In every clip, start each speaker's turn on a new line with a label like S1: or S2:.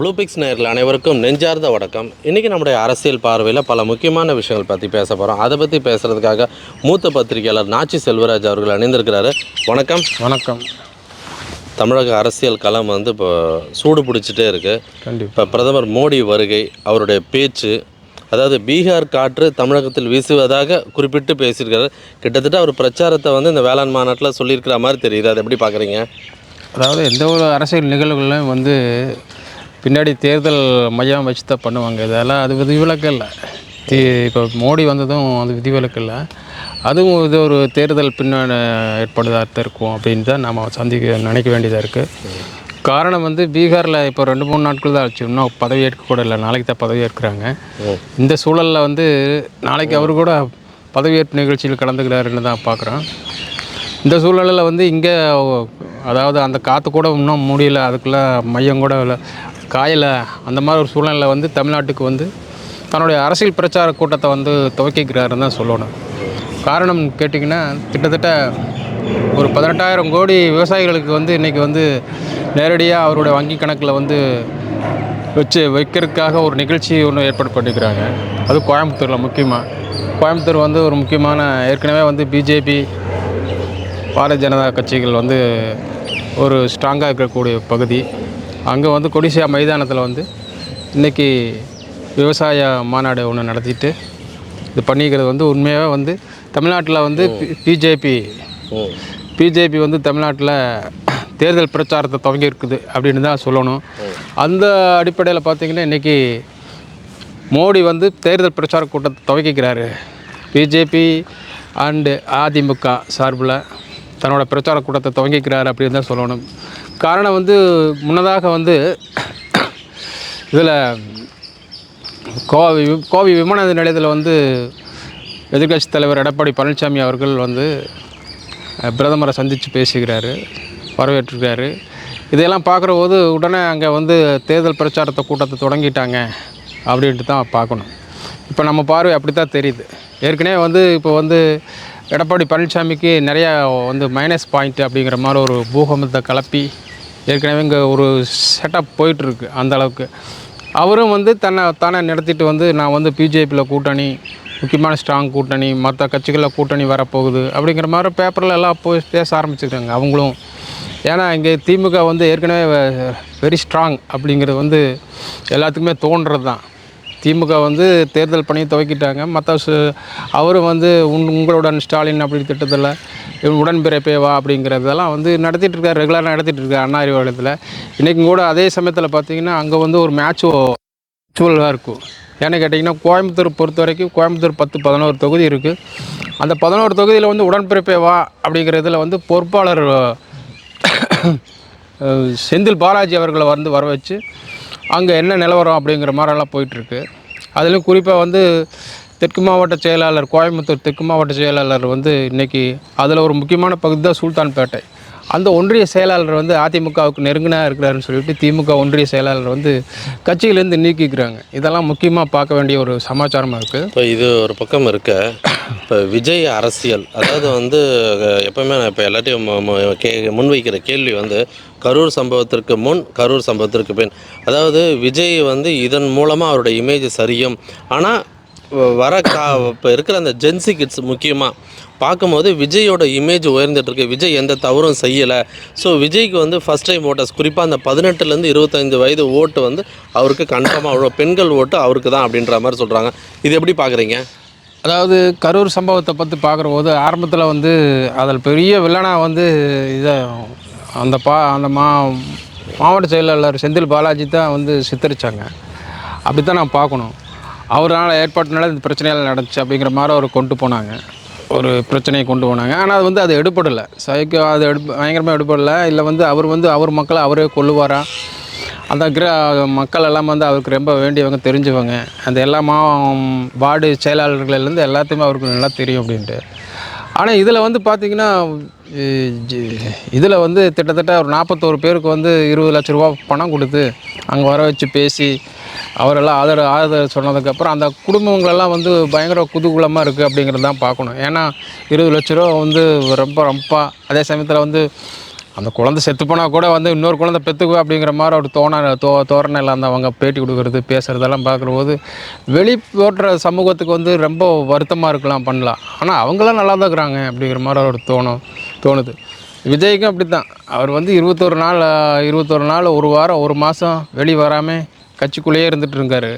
S1: ப்ளூபிக்ஸ் நேயர்கள் அனைவருக்கும் நெஞ்சார்ந்த வணக்கம். இன்றைக்கி நம்முடைய அரசியல் பார்வையில் பல முக்கியமான விஷயங்கள் பற்றி பேச போகிறோம் அதை பற்றி பேசுகிறதுக்காக மூத்த பத்திரிகையாளர் நாச்சி செல்வராஜ் அவர்கள் அணிந்திருக்கிறாரு வணக்கம்.
S2: வணக்கம்.
S1: தமிழக அரசியல் களம் வந்து இப்போ சூடு பிடிச்சிட்டே இருக்குது
S2: கண்டிப்பாக
S1: இப்போ பிரதமர் மோடி வருகை அவருடைய பேச்சு அதாவது பீகார் காற்று தமிழகத்தில் வீசுவதாக குறிப்பிட்டு பேசியிருக்காரு. கிட்டத்தட்ட அவர் பிரச்சாரத்தை வந்து இந்த வேளாண் மாநாட்டில் சொல்லியிருக்கிற மாதிரி தெரியுது. அதை எப்படி பார்க்குறீங்க
S2: அதாவது எந்த ஒரு அரசியல் நிகழ்வுகளையும் வந்து பின்னாடி தேர்தல் மையம் வச்சு தான் பண்ணுவாங்க. இதெல்லாம் அது விதிவிலக்கு இல்லை. தீ இப்போ மோடி வந்ததும் அது விதிவிலக்கு இல்லை. அதுவும் இது ஒரு தேர்தல் பின்னாடி ஏற்படுதாக தான் இருக்கும் அப்படின்னு தான் நம்ம சந்திக்க நினைக்க வேண்டியதாக இருக்குது காரணம் வந்து பீகாரில் இப்போ ரெண்டு மூணு நாட்கள் தான் ஆச்சு. இன்னும் பதவி ஏற்க கூட இல்லை. நாளைக்கு தான் பதவி ஏற்கிறாங்க. இந்த சூழலில் வந்து நாளைக்கு அவர் கூட பதவியேற்பு நிகழ்ச்சியில் கலந்துக்கிறாருன்னு தான் பார்க்குறோம். இந்த சூழ்நிலையில் வந்து இங்கே அதாவது அந்த காற்று கூட இன்னும் முடியல அதுக்குள்ளே மையம் கூட காயலை அந்த மாதிரி ஒரு சூழ்நிலை வந்து தமிழ்நாட்டுக்கு வந்து தன்னுடைய அரசியல் பிரச்சார கூட்டத்தை வந்து துவக்கிக்கிறாருன்னு தான் சொல்லணும். காரணம் கேட்டிங்கன்னா கிட்டத்தட்ட ஒரு பதினெட்டாயிரம் கோடி விவசாயிகளுக்கு வந்து இன்றைக்கி வந்து நேரடியாக அவருடைய வங்கி கணக்கில் வந்து வச்சு வைக்கிறதுக்காக ஒரு நிகழ்ச்சி ஒன்று ஏற்பாடு பண்ணிக்கிறாங்க. அது கோயம்புத்தூரில் முக்கியமாக கோயம்புத்தூர் வந்து ஒரு முக்கியமான ஏற்கனவே வந்து பிஜேபி பாரதிய ஜனதா கட்சிகள் வந்து ஒரு ஸ்ட்ராங்காக இருக்கக்கூடிய பகுதி. அங்கே வந்து கொடிசியா மைதானத்தில் வந்து இன்றைக்கி விவசாய மாநாடு ஒன்று நடத்திட்டு இது பண்ணிக்கிறது வந்து உண்மையாகவே வந்து தமிழ்நாட்டில் வந்து பிஜேபி. பிஜேபி வந்து தமிழ்நாட்டில் தேர்தல் பிரச்சாரத்தை துவங்கி இருக்குது அப்படின்னு தான் சொல்லணும். அந்த அடிப்படையில் பார்த்தீங்கன்னா இன்றைக்கி மோடி வந்து தேர்தல் பிரச்சார கூட்டத்தை துவக்கிக்கிறாரு. பிஜேபி அண்டு அதிமுக சார்பில். தன்னோட பிரச்சார கூட்டத்தை துவங்கிக்கிறார் அப்படின்னு தான் சொல்லணும். காரணம் வந்து முன்னதாக வந்து இதில் கோவை கோவை விமான நிலையத்தில் வந்து எதிர்க்கட்சித் தலைவர் எடப்பாடி பழனிசாமி அவர்கள் வந்து பிரதமரை சந்தித்து பேசுகிறாரு வரவேற்றுக்கிறாரு இதையெல்லாம் பார்க்குற போது உடனே அங்கே வந்து தேர்தல் பிரச்சாரத்தை கூட்டத்தை தொடங்கிட்டாங்க அப்படின்ட்டு தான் பார்க்கணும். இப்போ நம்ம பார்வை அப்படி தான் தெரியுது. ஏற்கனவே வந்து இப்போ வந்து எடப்பாடி பழனிசாமிக்கு நிறையா வந்து மைனஸ் பாயிண்ட் அப்படிங்கிற மாதிரி ஒரு பூகம்பத்தை கலப்பி ஏற்கனவே இங்கே ஒரு செட்டப் போயிட்டுருக்கு அந்த அளவுக்கு. அவரும் வந்து தன்னை தானே நடத்திட்டு வந்து நான் வந்து பிஜேபியில் கூட்டணி முக்கியமான ஸ்ட்ராங் கூட்டணி மற்ற கட்சிகளில் கூட்டணி வரப்போகுது அப்படிங்கிற மாதிரி பேப்பரில் எல்லாம் போய் பேச ஆரம்பிச்சிருக்காங்க அவங்களும். ஏன்னா இங்கே திமுக வந்து ஏற்கனவே வெரி ஸ்ட்ராங் அப்படிங்கிறது வந்து எல்லாத்துக்குமே தோன்றது தான் திமுக வந்து தேர்தல் பணியை துவக்கிட்டாங்க. மற்ற அவரும் வந்து உன் உங்களுடன் ஸ்டாலின் அப்படி திட்டத்தில் இவன் உடன்பிறப்பே வா அப்படிங்கிறதெல்லாம் வந்து நடத்திட்டு இருக்கார். ரெகுலராக நடத்திட்டு இருக்கார் அண்ணா அறிவாலயத்தில். இன்றைக்கும் கூட அதே சமயத்தில் பார்த்தீங்கன்னா அங்கே வந்து ஒரு மேட்ச் சூழலாக இருக்கும். ஏன்னு கேட்டிங்கன்னா கோயம்புத்தூர் பொறுத்த வரைக்கும் கோயம்புத்தூர் பத்து பதினோரு தொகுதி இருக்குது அந்த பதினோரு தொகுதியில் வந்து உடன்பிறப்பே வா அப்படிங்கிறதுல வந்து பொறுப்பாளர் செந்தில் பாலாஜி அவர்களை வந்து வர வச்சு அங்கே என்ன நிலவரம் அப்படிங்கிற மாதிரிலாம் போயிட்டுருக்கு. அதுலேயும் குறிப்பாக வந்து தெற்கு மாவட்ட செயலாளர் கோயம்புத்தூர் தெற்கு மாவட்ட செயலாளர் வந்து இன்றைக்கி அதில் ஒரு முக்கியமான பகுதி தான் சுல்தான்பேட்டை. அந்த ஒன்றிய செயலாளர் வந்து அதிமுகவுக்கு நெருங்கினா இருக்கிறாருன்னு சொல்லிட்டு திமுக ஒன்றிய செயலாளர் வந்து கட்சியிலேருந்து நீக்கிக்கிறாங்க. இதெல்லாம் முக்கியமாக பார்க்க வேண்டிய ஒரு சமாச்சாரமாக இருக்குது
S1: இப்போ இது ஒரு பக்கம் இருக்க. இப்போ விஜய் அரசியல் அதாவது வந்து எப்பவுமே நான் இப்போ எல்லாத்தையும் கே முன்வைக்கிற கேள்வி வந்து கரூர் சம்பவத்திற்கு முன் கரூர் சம்பவத்திற்கு பின். அதாவது விஜய் வந்து இதன் மூலமாக அவருடைய இமேஜ் சரியும். ஆனால் வர கா இப்போ இருக்கிற அந்த ஜென்சி கிட்ஸ் முக்கியமாக பார்க்கும்போது விஜயோட இமேஜ் உயர்ந்துட்டுருக்கு. விஜய் எந்த தவறும் செய்யலை. ஸோ விஜய்க்கு வந்து ஃபஸ்ட் டைம் ஓட்டர்ஸ் குறிப்பாக அந்த பதினெட்டுலேருந்து இருபத்தஞ்சு வயது ஓட்டு வந்து அவருக்கு கன்ஃபார்மாக அவ்வளோ பெண்கள் ஓட்டு அவருக்கு தான் அப்படின்ற மாதிரி சொல்கிறாங்க இது எப்படி பார்க்குறீங்க?
S2: அதாவது கரூர் சம்பவத்தை பற்றி பார்க்குற போது ஆரம்பத்தில் வந்து அதில் பெரிய வில்லனாக வந்து இதை அந்த பா அந்த மா மாவட்ட செயலாளர் செந்தில் பாலாஜி தான் வந்து சித்தரித்தாங்க அப்படி தான் நான் பார்க்கணும். அவரால் ஏற்பாட்டினால இந்த பிரச்சனையெல்லாம் நடந்துச்சு அப்படிங்கிற மாதிரி அவர் கொண்டு போனாங்க. ஒரு பிரச்சனையை கொண்டு போனாங்க. ஆனால் அது வந்து அது எடுப்படலை சைக்கோ அது எடு பயங்கரமாக எடுப்படலை இல்லை வந்து அவர் வந்து அவர் மக்களை அவரே கொள்ளுவாரா அந்த கிர மக்கள் எல்லாம் வந்து அவருக்கு ரொம்ப வேண்டியவங்க தெரிஞ்சவங்க. அந்த எல்லா மா வார்டு செயலாளர்கள்லேருந்து எல்லாத்தையுமே அவருக்கு நல்லா தெரியும் அப்படின்ட்டு. ஆனால் இதில் வந்து பார்த்திங்கன்னா இதில் வந்து கிட்டத்தட்ட ஒரு நாற்பத்தோரு பேருக்கு வந்து இருபது லட்ச ரூபா பணம் கொடுத்து அங்கே வர வச்சு பேசி அவரெல்லாம் ஆதரவு ஆதரவு சொன்னதுக்கப்புறம் அந்த குடும்பங்களெல்லாம் வந்து பயங்கர குதூகூலமாக இருக்குது அப்படிங்கிறது தான் பார்க்கணும் ஏன்னா இருபது லட்ச ரூபா வந்து ரொம்ப ரொம்ப அதே சமயத்தில் வந்து அந்த குழந்தை செத்து போனால் கூட வந்து இன்னொரு குழந்தை பெற்றுக்கோ அப்படிங்கிற மாதிரி ஒரு தோண தோ தோரணையில் அந்த அவங்க பேட்டி கொடுக்குறது பேசுகிறதெல்லாம் பார்க்கும்போது வெளி தோற்ற சமூகத்துக்கு வந்து ரொம்ப வருத்தமாக இருக்கலாம் பண்ணலாம். ஆனால் அவங்களாம் நல்லா தான் இருக்கிறாங்க அப்படிங்கிற மாதிரி ஒரு தோணும் தோணுது. விஜய்க்கும் அப்படி தான் அவர் வந்து இருபத்தொரு நாள் இருபத்தொரு நாள் ஒரு வாரம் ஒரு மாதம் வெளி வராமல் கட்சிக்குள்ளேயே இருந்துட்டு இருக்கார்.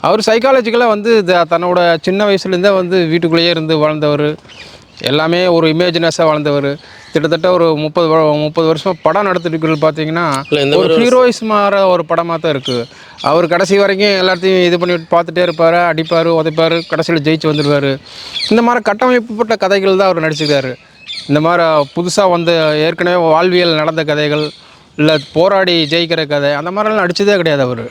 S2: அவர் சைக்காலஜிக்கலாக வந்து த- தன்னோட சின்ன வயசுலேருந்தே வந்து வீட்டுக்குள்ளேயே இருந்து வளர்ந்தவர். எல்லாமே ஒரு இமேஜினஸாக வளர்ந்தவர் கிட்டத்தட்ட ஒரு முப்பது முப்பது வருஷமாக படம் நடத்திட்டு இருக்கிறது பார்த்தீங்கன்னா ஒரு ஹீரோயிஸ் மாற ஒரு படமாக தான் இருக்குது அவர் கடைசி வரைக்கும் எல்லாத்தையும் இது பண்ணி பார்த்துட்டே இருப்பார் அடிப்பார் உதைப்பார் கடைசியில் ஜெயிச்சு வந்துடுவார் இந்த மாதிரி கட்டமைப்புப்பட்ட கதைகள் தான் அவர் நடிச்சிருக்காரு இந்த மாதிரி புதுசாக வந்து ஏற்கனவே வாழ்வியல் நடந்த கதைகள் இல்லை போராடி ஜெயிக்கிற கதை அந்த மாதிரிலாம் நடிச்சதே கிடையாது அவர்.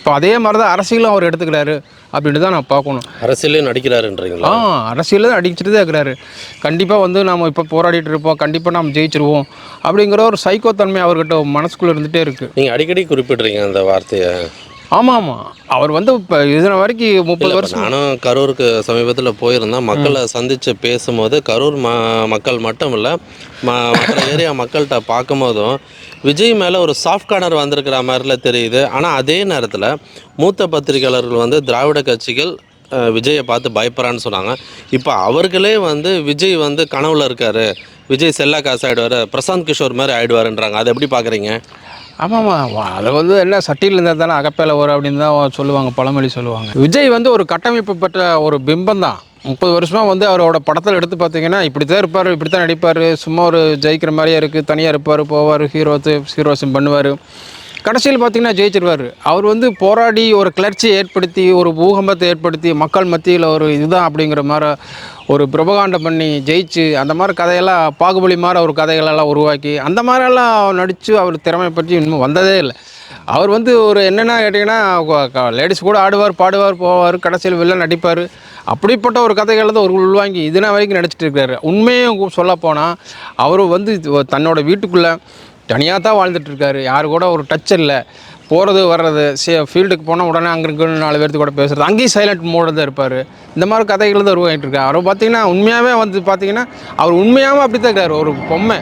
S2: இப்போ அதே மாதிரி தான் அரசியலும் அவர் எடுத்துக்கிறாரு அப்படின்ட்டு தான் நான் பார்க்கணும்.
S1: அரசியலே நடிக்கிறாருன்றீங்களா?
S2: ஆ அரசியல் தான் அடிச்சுட்டு தான் இருக்கிறாரு. கண்டிப்பாக வந்து நாம் இப்போ போராடிட்டு இருப்போம். கண்டிப்பாக நாம் ஜெயிச்சிருவோம். அப்படிங்கிற ஒரு சைக்கோ தன்மை அவர்கிட்ட மனசுக்குள்ளே இருந்துகிட்டே இருக்குது
S1: நீங்கள் அடிக்கடி குறிப்பிட்றீங்க அந்த வார்த்தையை.
S2: ஆமாம். ஆமாம் அவர் வந்து இப்போ இதன வரைக்கும் முப்பது வருஷம்
S1: நானும் கரூருக்கு சமீபத்தில் போயிருந்தேன் மக்களை சந்தித்து பேசும்போது கரூர் ம மக்கள் மட்டும் இல்லை ம மற்ற ஏரியா மக்கள்கிட்ட பார்க்கும்போதும் விஜய் மேலே ஒரு சாஃப்ட் கார்னர் வந்திருக்கிற மாதிரில தெரியுது. ஆனால் அதே நேரத்தில் மூத்த பத்திரிகையாளர்கள் வந்து திராவிட கட்சிகள் விஜயை பார்த்து பயப்படுறான்னு சொன்னாங்க. இப்போ அவர்களே வந்து விஜய் வந்து கனவுல இருக்காரு. விஜய் செல்லா காசு ஆயிடுவாரு பிரசாந்த் கிஷோர் மாதிரி ஆயிடுவாருன்றாங்க. அதை எப்படி பார்க்குறீங்க
S2: ஆமாம் ஆமாம் அதை வந்து என்ன சட்டியில் இருந்தால் தானே அகப்பேல வரும் அப்படின்னு தான் சொல்லுவாங்க பழமொழி சொல்லுவாங்க. விஜய் வந்து ஒரு கட்டமைப்பு பெற்ற ஒரு பிம்பம் தான். முப்பது வருஷமாக வந்து அவரோட படத்தில் எடுத்து பார்த்தீங்கன்னா இப்படி தான் இருப்பார் இப்படி தான் நடிப்பார். சும்மா ஒரு ஜெயிக்கிற மாதிரியே இருக்குது தனியாக இருப்பார் போவார் ஹீரோத்து ஹீரோஸும் பண்ணுவார். கடைசியில் பார்த்தீங்கன்னா ஜெயிச்சிருவார். அவர் வந்து போராடி ஒரு கிளர்ச்சியை ஏற்படுத்தி ஒரு பூகம்பத்தை ஏற்படுத்தி மக்கள் மத்தியில் ஒரு இதுதான் அப்படிங்கிற மாதிரி ஒரு பிரபகாண்டம் பண்ணி ஜெயிச்சு அந்த மாதிரி கதையெல்லாம் பாகுபலி மாதிரி ஒரு கதைகளெல்லாம் உருவாக்கி அந்த மாதிரியெல்லாம் நடித்து அவர் திறமை பற்றி இன்னும் வந்ததே இல்லை. அவர் வந்து ஒரு என்னென்ன கேட்டிங்கன்னா லேடிஸ் கூட ஆடுவார் பாடுவார் போவார் கடைசியில் வெளில நடிப்பார். அப்படிப்பட்ட ஒரு கதைகளை தான் ஒரு உள்வாங்கி இதுனா வரைக்கும் நடிச்சிட்டு இருக்காரு உண்மையும் சொல்ல போனால் அவர் வந்து தன்னோட வீட்டுக்குள்ளே தனியாக தான் வாழ்ந்துட்டு இருக்காரு யாரு கூட ஒரு டச் இல்லை. போகிறது வர்றது சே ஃபீல்டுக்கு போனால் உடனே அங்கே இருக்க நாலு பேர்த்து கூட பேசுறது. அங்கேயும் சைலண்ட் மோடில் தான் இருப்பார். இந்த மாதிரி கதைகள் தான் உருவாகிட்டு இருக்காரு அவர் பார்த்தீங்கன்னா உண்மையாகவே வந்து பார்த்தீங்கன்னா அவர் உண்மையாகவே அப்படி தான் இருக்காரு. ஒரு பொம்மை.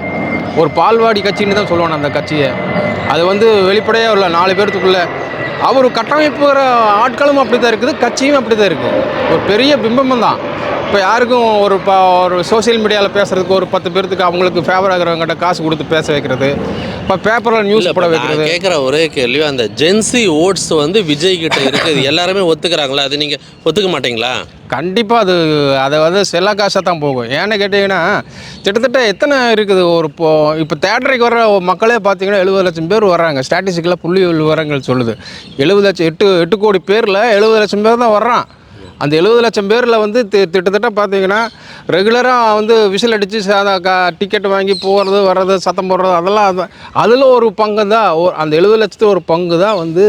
S2: ஒரு பால்வாடி கட்சின்னு தான் சொல்லுவாங்க அந்த கட்சியை. அது வந்து வெளிப்படையாக உள்ள நாலு பேர்த்துக்குள்ள. அவர் கட்டமைப்புகிற ஆட்களும் அப்படி தான் இருக்குது. கட்சியும் அப்படி தான் இருக்குது ஒரு பெரிய பிம்பம் தான். இப்போ யாருக்கும் ஒரு ப ஒரு சோஷியல் மீடியாவில் பேசுறதுக்கு ஒரு பத்து பேர்த்துக்கு அவங்களுக்கு ஃபேவர் ஆகிறவங்ககிட்ட காசு கொடுத்து பேச வைக்கிறது. இப்போ பேப்பரில் நியூஸ் போட வைக்கிறது.
S1: கேட்குற ஒரே கேள்வி அந்த ஜென்சி ஓட்ஸ் வந்து விஜய் கிட்ட இருக்குது எல்லாருமே ஒத்துக்கிறாங்களா? அது நீங்கள் ஒத்துக்க மாட்டீங்களா?
S2: கண்டிப்பாக அது அதை வந்து செல்லா காசாக தான் போகும். ஏன்னு கேட்டிங்கன்னா கிட்டத்தட்ட எத்தனை இருக்குது? ஒரு இப்போ இப்போ தேட்டருக்கு வர மக்களே பார்த்தீங்கன்னா எழுபது லட்சம் பேர் வர்றாங்க. ஸ்டாட்டிஸ்டிக்கில் புள்ளி விவரங்கள் சொல்லுது. எழுபது லட்சம் எட்டு எட்டு கோடி பேரில் எழுபது லட்சம் பேர் தான் வர்றான். அந்த எழுபது லட்சம் பேரில் வந்து தி- கிட்டத்தட்ட பார்த்தீங்கன்னா ரெகுலராக வந்து விசில் அடித்து சாதா க டிக்கெட் வாங்கி போகிறது வர்றது சத்தம் போடுறது அதெல்லாம் அது- அதில் ஒரு பங்கு தான் அந்த எழுபது லட்சத்து ஒரு பங்கு தான் வந்து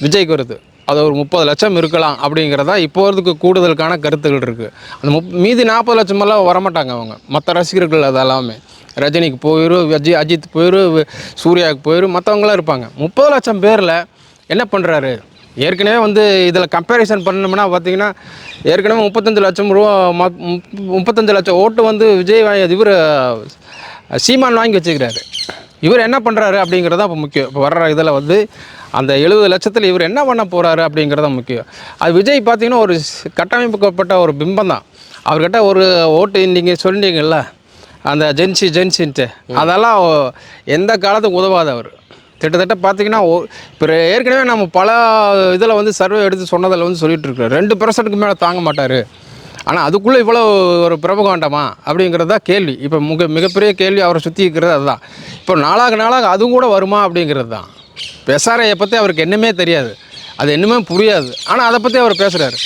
S2: விஜய்க்கு வருது. அது ஒரு முப்பது லட்சம் இருக்கலாம் அப்படிங்கிறதா இப்போதைக்கு கூடுதலுக்கான கருத்துக்கள் இருக்குது அந்த முப் மீதி நாற்பது லட்சமெல்லாம் வரமாட்டாங்க அவங்க. மற்ற ரசிகர்கள் அதெல்லாமே. ரஜினிக்கு போயிடும் அஜி அஜித் போயிடும் சூர்யாவுக்கு போயிடும் மற்றவங்களாம் இருப்பாங்க. முப்பது லட்சம் பேரில் என்ன பண்ணுறாரு ஏற்கனவே வந்து இதில் கம்பேரிசன் பண்ணோம்னா பார்த்தீங்கன்னா ஏற்கனவே முப்பத்தஞ்சு லட்சம் ரூபா முப்பத்தஞ்சு லட்சம் ஓட்டு வந்து விஜய் வாங்கி இவர் சீமான் வாங்கி வச்சுக்கிறாரு. இவர் என்ன பண்ணுறாரு அப்படிங்கிறது தான் இப்போ முக்கியம். இப்போ வர்ற இதில் வந்து அந்த எழுபது லட்சத்தில் இவர் என்ன பண்ண போகிறாரு அப்படிங்கிறது தான் முக்கியம். அது விஜய் பார்த்திங்கன்னா ஒரு கட்டமைப்புக்கப்பட்ட ஒரு பிம்பம் தான் அவர்கிட்ட ஒரு ஓட்டு நீங்கள் சொன்னீங்கல்ல அந்த ஜென்சி ஜென்சின்ட்டு. அதெல்லாம் எந்த காலத்துக்கும் உதவாது அவர். கிட்டத்தட்ட பார்த்தீங்கன்னா இப்போ ஏற்கனவே நம்ம பல இதில் வந்து சர்வே எடுத்து சொன்னதில் வந்து சொல்லிகிட்டு இருக்கிறோம் ரெண்டு பெர்சன்ட்டுக்கு மேலே தாங்க மாட்டார். ஆனால் அதுக்குள்ளே இவ்வளோ ஒரு பிரபகாண்டமா அப்படிங்கிறது தான் கேள்வி. இப்போ மிக மிகப்பெரிய கேள்வி அவரை சுற்றி இருக்கிறது அதுதான். இப்போ நாளாக நாளாக அதுவும் கூட வருமா? அப்படிங்கிறது தான். பெசாரையை பற்றி அவருக்கு என்னமே தெரியாது. அது என்னமே புரியாது. ஆனால் அதை பற்றி அவர் பேசுகிறாரு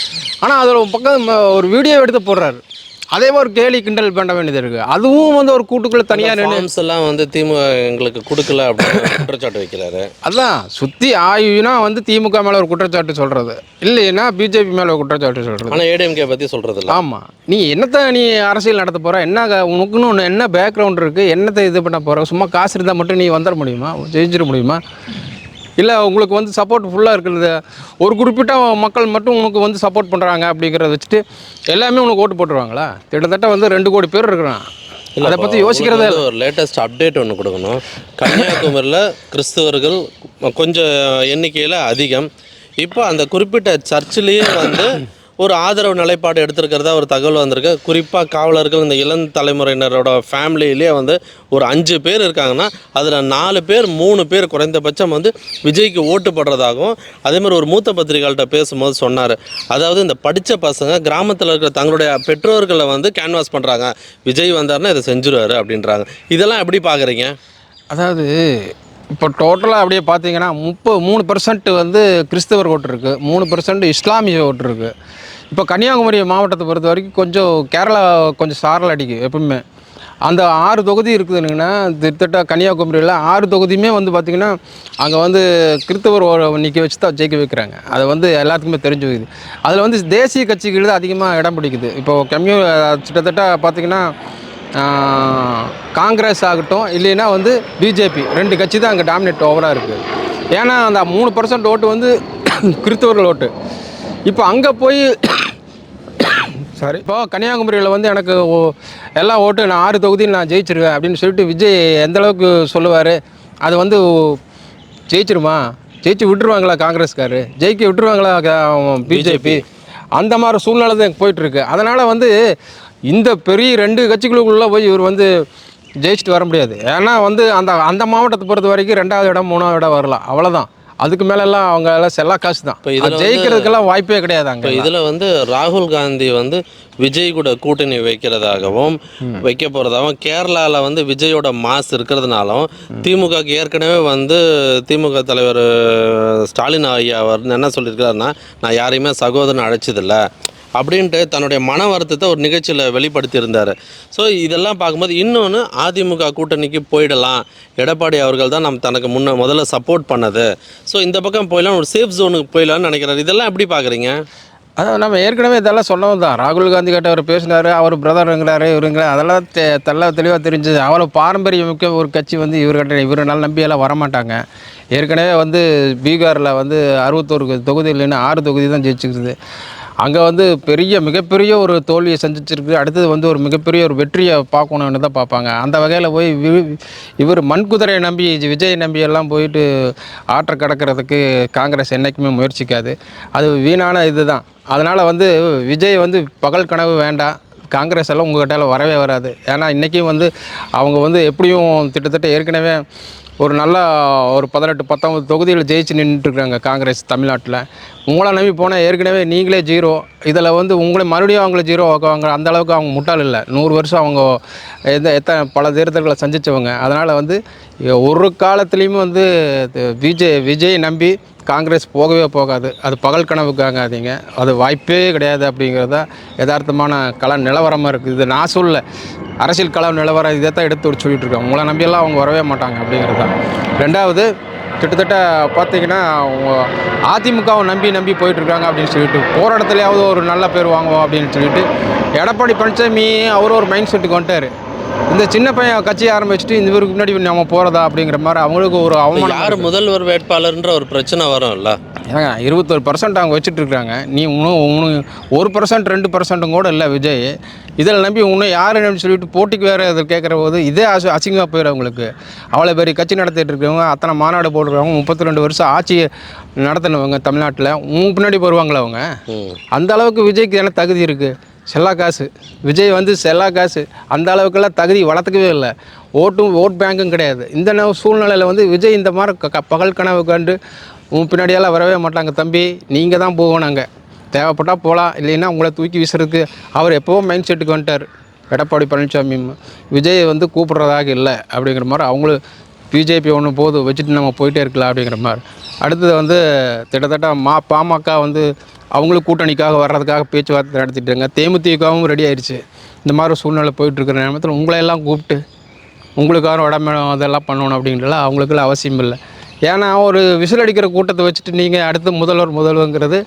S2: ஆனால் அதில் பக்கம் ஒரு வீடியோ எடுத்து போடுறாரு. அதே மாதிரி கேலி கிண்டல் பண்ண வேண்டியது இருக்குது அதுவும் வந்து ஒரு கூட்டுக்குள்ளே தனியாக நின்று
S1: எல்லாம் வந்து திமுக எங்களுக்கு கொடுக்கல அப்படின்னு குற்றச்சாட்டு வைக்கிறாரு.
S2: அதான் சுற்றி ஆயுனா வந்து திமுக மேலே ஒரு குற்றச்சாட்டு சொல்கிறது இல்லைன்னா பிஜேபி மேலே ஒரு குற்றச்சாட்டு சொல்கிறது
S1: ஆனால் ஏடிஎம்கே பற்றி சொல்கிறது இல்லை
S2: ஆமாம் நீ என்னத்தை நீ அரசியல் நடத்த போகிற என்ன உனக்குன்னு ஒன்று என்ன பேக்ரவுண்ட் இருக்குது என்னத்தை இது பண்ண போகிற சும்மா காசு இருந்தால் மட்டும் நீ வந்துட முடியுமா? ஜெயிச்சிட முடியுமா? இல்லை உங்களுக்கு வந்து சப்போர்ட் ஃபுல்லாக இருக்கிறது. ஒரு குறிப்பிட்ட மக்கள் மட்டும் உனக்கு வந்து சப்போர்ட் பண்ணுறாங்க அப்படிங்கிறத வச்சுட்டு எல்லாமே உனக்கு ஓட்டு போட்டுருவாங்களா? கிட்டத்தட்ட வந்து ரெண்டு கோடி பேர் இருக்கிறான். அதை பற்றி யோசிக்கிறதே
S1: ஒரு லேட்டஸ்ட் அப்டேட் ஒன்று கொடுக்கணும். கன்னியாகுமரியில் கிறிஸ்தவர்கள் கொஞ்சம் எண்ணிக்கையில் அதிகம். இப்போ அந்த குறிப்பிட்ட சர்ச்சிலேயே வந்து ஒரு ஆதரவு நிலைப்பாடு எடுத்திருக்கிறதா ஒரு தகவல் வந்திருக்கு. குறிப்பாக காவலர்கள் இந்த இளம் தலைமுறையினரோட ஃபேமிலியிலே வந்து ஒரு அஞ்சு பேர் இருக்காங்கன்னா அதில் நாலு பேர் மூணு பேர் குறைந்தபட்சம் வந்து விஜய்க்கு ஓட்டு போடுறதாகவும் அதே மாதிரி ஒரு மூத்த பத்திரிகைகள்கிட்ட பேசும்போது சொன்னார். அதாவது இந்த படித்த பசங்க கிராமத்தில் இருக்கிற தங்களுடைய பெற்றோர்களை வந்து கேன்வாஸ் பண்ணுறாங்க விஜய் வந்தாருன்னா இதை செஞ்சுருவாரு அப்படின்றாங்க. இதெல்லாம் எப்படி பார்க்குறீங்க
S2: அதாவது இப்போ டோட்டலாக அப்படியே பார்த்தீங்கன்னா முப்பது மூணு பர்சன்ட் வந்து கிறிஸ்தவர் ஓட்டு இருக்குது மூணு பர்சன்ட் இஸ்லாமிய ஓட்டு இருக்குது இப்போ கன்னியாகுமரி மாவட்டத்தை பொறுத்த வரைக்கும் கொஞ்சம் கேரளா கொஞ்சம் சாரல் அடிக்கும் எப்பவுமே. அந்த ஆறு தொகுதி இருக்குதுங்கன்னா திட்டத்தட்ட கன்னியாகுமரியில் ஆறு தொகுதியுமே வந்து பார்த்திங்கன்னா அங்கே வந்து கிறித்தவர் நிற்க வச்சு தான் ஜெயிக்க வைக்கிறாங்க. அது வந்து எல்லாத்துக்குமே தெரிஞ்சு வைக்குது அதில் வந்து தேசிய கட்சிகள் தான் அதிகமாக இடம் பிடிக்குது. இப்போது கம்யூ கிட்டத்தட்ட பார்த்திங்கன்னா காங்கிரஸ் ஆகட்டும் இல்லைன்னா வந்து பிஜேபி. ரெண்டு கட்சி தான் அங்கே டாமினேட் ஓவராக இருக்குது ஏன்னா அந்த மூணு பர்சன்ட் ஓட்டு வந்து கிறிஸ்தவர்கள் ஓட்டு. இப்போ அங்கே போய் சாரி இப்போ கன்னியாகுமரியில் வந்து எனக்கு ஓ- எல்லா ஓட்டு நான் ஆறு தொகுதியில் நான் ஜெயிச்சிருவேன் அப்படின்னு சொல்லிட்டு விஜய் எந்த அளவுக்கு சொல்லுவார்? அது வந்து ஜெயிச்சிருமா? ஜெயிச்சு விட்டுருவாங்களா காங்கிரஸ்காரு? ஜெயிக்க விட்டுருவாங்களா பிஜேபி? அந்த மாதிரி சூழ்நிலை தான் போயிட்டுருக்கு அதனால் வந்து இந்த பெரிய ரெண்டு கட்சிகளுக்குள்ளே போய் இவர் வந்து ஜெயிச்சுட்டு வர முடியாது. ஏன்னா வந்து அந்த அந்த மாவட்டத்தை பொறுத்த வரைக்கும் ரெண்டாவது இடம் மூணாவது இடம் வரலாம் அவ்வளோதான் அதுக்கு மேலெல்லாம் அவங்க எல்லாம் செல்லா காசு தான்.
S1: இப்ப
S2: ஜெயிக்கிறதுக்கெல்லாம் வாய்ப்பே கிடையாது
S1: இப்போ
S2: அங்கே
S1: இதில் வந்து ராகுல் காந்தி வந்து விஜய் கூட கூட்டணி வைக்கிறதாகவும் வைக்க போகிறதாகவும் கேரளாவில் வந்து விஜயோட மாஸ் இருக்கிறதுனாலும் திமுகக்கு ஏற்கனவே வந்து திமுக தலைவர் ஸ்டாலின் ஐயா அவர் என்ன சொல்லியிருக்காருன்னா நான் யாரையுமே சகோதரன் அழைச்சதில்ல. அப்படின்ட்டு தன்னுடைய மன வருத்தத்தை ஒரு நிகழ்ச்சியில் வெளிப்படுத்தியிருந்தார். ஸோ இதெல்லாம் பார்க்கும்போது இன்னொன்று அதிமுக கூட்டணிக்கு போயிடலாம். எடப்பாடி அவர்கள் தான் நம்ம தனக்கு முன்ன முதல்ல சப்போர்ட் பண்ணது. ஸோ இந்த பக்கம் போயிடலாம் ஒரு சேஃப் ஜோனுக்கு போயிடலாம்னு நினைக்கிறாரு. இதெல்லாம் எப்படி பார்க்குறீங்க?
S2: அதான் நம்ம ஏற்கனவே இதெல்லாம் சொன்னவங்க தான். ராகுல் காந்தி கிட்ட அவர் பேசினார் அவர் பிரதருங்கிறாரு இவருங்கிற அதெல்லாம் தெ தெல்ல தெளிவாக தெரிஞ்சது. அவ்வளோ பாரம்பரியமிக்க ஒரு கட்சி வந்து இவர்கிட்ட இவரெல்லாம் நம்பியெல்லாம் வரமாட்டாங்க. ஏற்கனவே வந்து பீகாரில் வந்து அறுபத்தோரு தொகுதி இல்லைன்னா ஆறு தொகுதி தான் ஜெயிச்சுக்கிறது அங்கே வந்து பெரிய மிகப்பெரிய ஒரு தோல்வியை சந்திச்சிருக்கு. அடுத்தது வந்து ஒரு மிகப்பெரிய ஒரு வெற்றியை பார்க்கணுன்னு தான் பார்ப்பாங்க. அந்த வகையில் போய் வி- இவர் மண்குதிரையை நம்பி விஜய் நம்பி எல்லாம் போயிட்டு ஆற்ற கடக்கிறதுக்கு காங்கிரஸ் என்றைக்குமே முயற்சிக்காது. அது வீணான இதுதான். அதனால் வந்து விஜய் வந்து பகல் கனவு வேண்டாம். காங்கிரஸ் எல்லாம் உங்கள்கிட்ட வரவே வராது. ஏன்னா இன்றைக்கும் வந்து அவங்க வந்து எப்படியும் கிட்டத்தட்ட ஏற்கனவே ஒரு நல்ல ஒரு பதினெட்டு பத்தொம்பது தொகுதியில் ஜெயிச்சு நின்றுட்டுருக்காங்க காங்கிரஸ் தமிழ்நாட்டில். உங்களை நம்பி போனால் ஏற்கனவே நீங்களே ஜீரோ. இதில் வந்து உங்களை மறுபடியும் அவங்கள ஜீரோ ஆக்குவாங்க. அந்த அளவுக்கு அவங்க முட்டாள் இல்லை. நூறு வருஷம் அவங்க எந்த எத்தனை பல தீர்த்தர்களை சந்தித்தவங்க அதனால் வந்து ஒரு காலத்துலேயுமே வந்து விஜய் விஜய் நம்பி காங்கிரஸ் போகவே போகாது. அது பகல் கனவுக்காகாதீங்க அது வாய்ப்பே கிடையாது அப்படிங்கிறத யதார்த்தமான கல நிலவரமாக இருக்குது இது நான் சொல்ல அரசியல் கள நிலவரம் இதை தான் எடுத்து சொல்லிட்டு இருக்கேன் உங்களை நம்பியெல்லாம் அவங்க வரவே மாட்டாங்க அப்படிங்கிறது தான் ரெண்டாவது கிட்டத்தட்ட பார்த்தீங்கன்னா அதிமுகவை நம்பி நம்பி போயிட்டுருக்காங்க அப்படின்னு சொல்லிட்டு போராட்டத்துலையாவது ஒரு நல்ல பேர் வாங்குவோம் அப்படின்னு சொல்லிட்டு எடப்பாடி பழனிசாமி அவர் ஒரு மைண்ட் செட்டுக்கு வந்துட்டார். இந்த சின்ன பையன் கட்சி ஆரம்பிச்சுட்டு இந்த இவருக்கு முன்னாடி நம்ம போகிறதா அப்படிங்கிற மாதிரி அவங்களுக்கு ஒரு அவமானம்
S1: யார் முதல்வர் வேட்பாளர்ன்ற ஒரு பிரச்சனை வரும்ல?
S2: ஏங்க இருபத்தொரு பர்சன்ட் அவங்க வச்சுட்டு இருக்காங்க. நீ இன்னும் இன்னும் ஒரு பர்சன்ட் ரெண்டு பர்சன்ட்டும் கூட இல்லை விஜய். இதில் நம்பி இன்னும் யாருன்னு சொல்லிட்டு போட்டிக்கு வேறு இது கேட்குற போது இதே அசி அசிங்கமாக போயிடும் அவங்களுக்கு. அவ்வளோ பெரிய கட்சி நடத்திட்டு இருக்கவங்க அத்தனை மாநாடு போடுறவங்க முப்பத்தி ரெண்டு வருஷம் ஆட்சி நடத்தினவங்க தமிழ்நாட்டில் உன் பின்னாடி வருவாங்களா அவங்க. அந்த அளவுக்கு விஜய்க்கு என்ன தகுதி இருக்குது செல்லா காசு. விஜய் வந்து செல்லா காசு. அந்த அளவுக்கெல்லாம் தகுதி வளர்த்துக்கவே இல்லை. ஓட்டும் ஓட் பேங்க்கும் கிடையாது. இந்த சூழ்நிலையில் வந்து விஜய் இந்த மாதிரி க- க- பகல் கனவு கண்டு உன் பின்னாடியெல்லாம் வரவே மாட்டாங்க தம்பி. நீங்கள் தான் போகணும் அங்கே. தேவைப்பட்டால் போகலாம் இல்லைன்னா உங்களை தூக்கி வீசுறதுக்கு அவர் எப்போவோ மைண்ட் செட்டுக்கு வந்துட்டார். எடப்பாடி பழனிசாமி விஜய் வந்து கூப்பிடுறதாக இல்லை அப்படிங்கிற மாதிரி அவங்களும் பிஜேபி ஒன்று போதும் வச்சுட்டு நம்ம போயிட்டே இருக்கலாம் அப்படிங்கிற மாதிரி. அடுத்தது வந்து கிட்டத்தட்ட மா பாமக வந்து அவங்களும் கூட்டணிக்காக வர்றதுக்காக பேச்சுவார்த்தை நடத்திட்டுருங்க தேமுதிகவும் ரெடி ஆயிடுச்சு இந்த மாதிரி சூழ்நிலை போயிட்டுருக்கிற நேரத்தில் உங்களை எல்லாம் கூப்பிட்டு உங்களுக்காக உடம்பு அதெல்லாம் பண்ணணும் அப்படின்றலாம் அவங்களுக்குலாம் அவசியம் இல்லை. ஏன்னா ஒரு விசில் அடிக்கிற கூட்டத்தை வச்சுட்டு நீங்கள் அடுத்து முதல்வர் முதல்வங்கிறது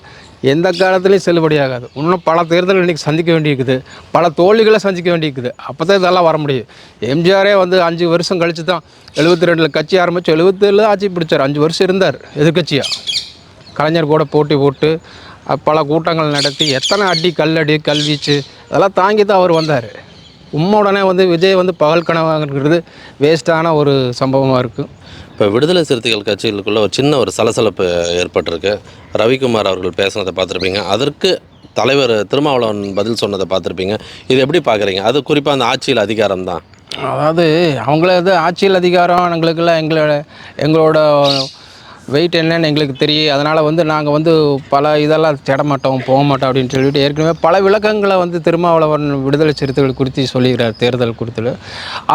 S2: எந்த காலத்துலேயும் செல்லுபடியாகாது. இன்னும் பல தேர்தல் இன்றைக்கி சந்திக்க வேண்டியிருக்குது. பல தோல்விகளை சந்திக்க வேண்டியிருக்குது. அப்போ தான் இதெல்லாம் வர முடியும் எம்ஜிஆரே வந்து அஞ்சு வருஷம் கழித்து தான் எழுபத்தி ரெண்டில் கட்சி ஆரம்பித்து எழுபத்தேழில் ஆட்சி பிடிச்சார். அஞ்சு வருஷம் இருந்தார் எதிர்க்கட்சியாக கலைஞர் கூட போட்டி போட்டு பல கூட்டங்கள் நடத்தி எத்தனை அடி கல்லடி கல்வீச்சு அதெல்லாம் தாங்கி தான் அவர் வந்தார். உம்மை உடனே வந்து விஜய் வந்து பகல் கனவாங்கிறது வேஸ்ட்டான ஒரு சம்பவமாக இருக்குது
S1: இப்போ விடுதலை சிறுத்தைகள் கட்சிகளுக்குள்ள ஒரு சின்ன ஒரு சலசலப்பு ஏற்பட்டிருக்கு. ரவிக்குமார் அவர்கள் பேசுனதை பார்த்துருப்பீங்க. அதற்கு தலைவர் திருமாவளவன் பதில் சொன்னதை பார்த்துருப்பீங்க. இது எப்படி பார்க்குறீங்க? அது குறிப்பாக அந்த ஆட்சியில் அதிகாரம் தான்.
S2: அதாவது அவங்களது ஆட்சியில் அதிகாரம் எங்களுக்கெல்லாம் எங்களோட எங்களோட வெயிட் என்னன்னு எங்களுக்கு தெரியும். அதனால் வந்து நாங்கள் வந்து பல இதெல்லாம் தேட மாட்டோம் போக மாட்டோம் அப்படின்னு சொல்லிட்டு ஏற்கனவே பல விளக்கங்களை வந்து திருமாவளவன் விடுதலை சிறுத்தைகள் குறித்து சொல்லிக்கிறார் தேர்தல் குறித்து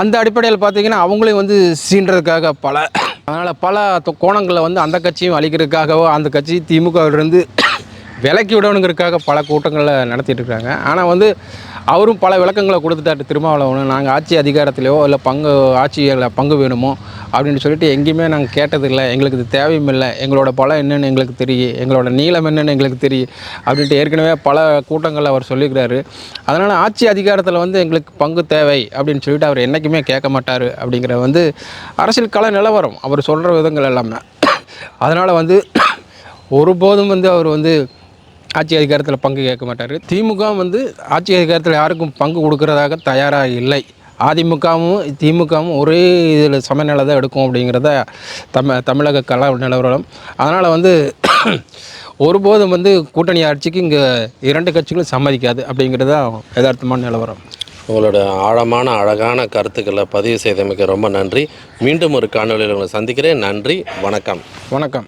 S2: அந்த அடிப்படையில் பார்த்தீங்கன்னா அவங்களையும் வந்து சீன்றதுக்காக பல அதனால் பல கோணங்களில் கோணங்களை வந்து அந்த கட்சியும் அழிக்கிறதுக்காகவோ அந்த கட்சி திமுகவிலிருந்து விலக்கி விடணுங்கிறதுக்காக பல கூட்டங்களை நடத்திட்டு இருக்காங்க. ஆனால் வந்து அவரும் பல விளக்கங்களை கொடுத்துட்டாரு திருமாவளவன். நாங்கள் ஆட்சி அதிகாரத்திலையோ இல்லை பங்கு ஆட்சியில் பங்கு வேணுமோ அப்படின்னு சொல்லிட்டு எங்கேயுமே நாங்கள் கேட்டதில்லை. எங்களுக்கு இது தேவையும் இல்லை எங்களோட பலம் என்னென்னு எங்களுக்கு தெரியும். எங்களோட நீளம் என்னென்னு எங்களுக்கு தெரியும் அப்படின்ட்டு ஏற்கனவே பல கூட்டங்களில் அவர் சொல்லியிருக்கிறாரு அதனால் ஆட்சி அதிகாரத்தில் வந்து எங்களுக்கு பங்கு தேவை அப்படின்னு சொல்லிட்டு அவர் என்றைக்குமே கேட்க மாட்டார் அப்படிங்கிற வந்து அரசியல் கல நிலவரம். அவர் சொல்கிற விதங்கள் எல்லாமே. அதனால் வந்து ஒருபோதும் வந்து அவர் வந்து ஆட்சி அதிகாரத்தில் பங்கு கேட்க மாட்டார். திமுக வந்து ஆட்சி அதிகாரத்தில் யாருக்கும் பங்கு கொடுக்கறதாக தயாராக இல்லை. அதிமுகவும் திமுகவும் ஒரே இதில் சமநிலை தான் எடுக்கும் அப்படிங்கிறத தமி தமிழக கல நிலவரம். அதனால் வந்து ஒருபோதும் வந்து கூட்டணி ஆட்சிக்கு இங்கே இரண்டு கட்சிகளும் சம்மதிக்காது அப்படிங்கிறது தான் யதார்த்தமான நிலவரம்.
S1: உங்களோட ஆழமான அழகான கருத்துக்களை பதிவு செய்தமைக்கு ரொம்ப நன்றி. மீண்டும் ஒரு காணொலியில் உங்களை சந்திக்கிறேன். நன்றி. வணக்கம்.
S2: வணக்கம்.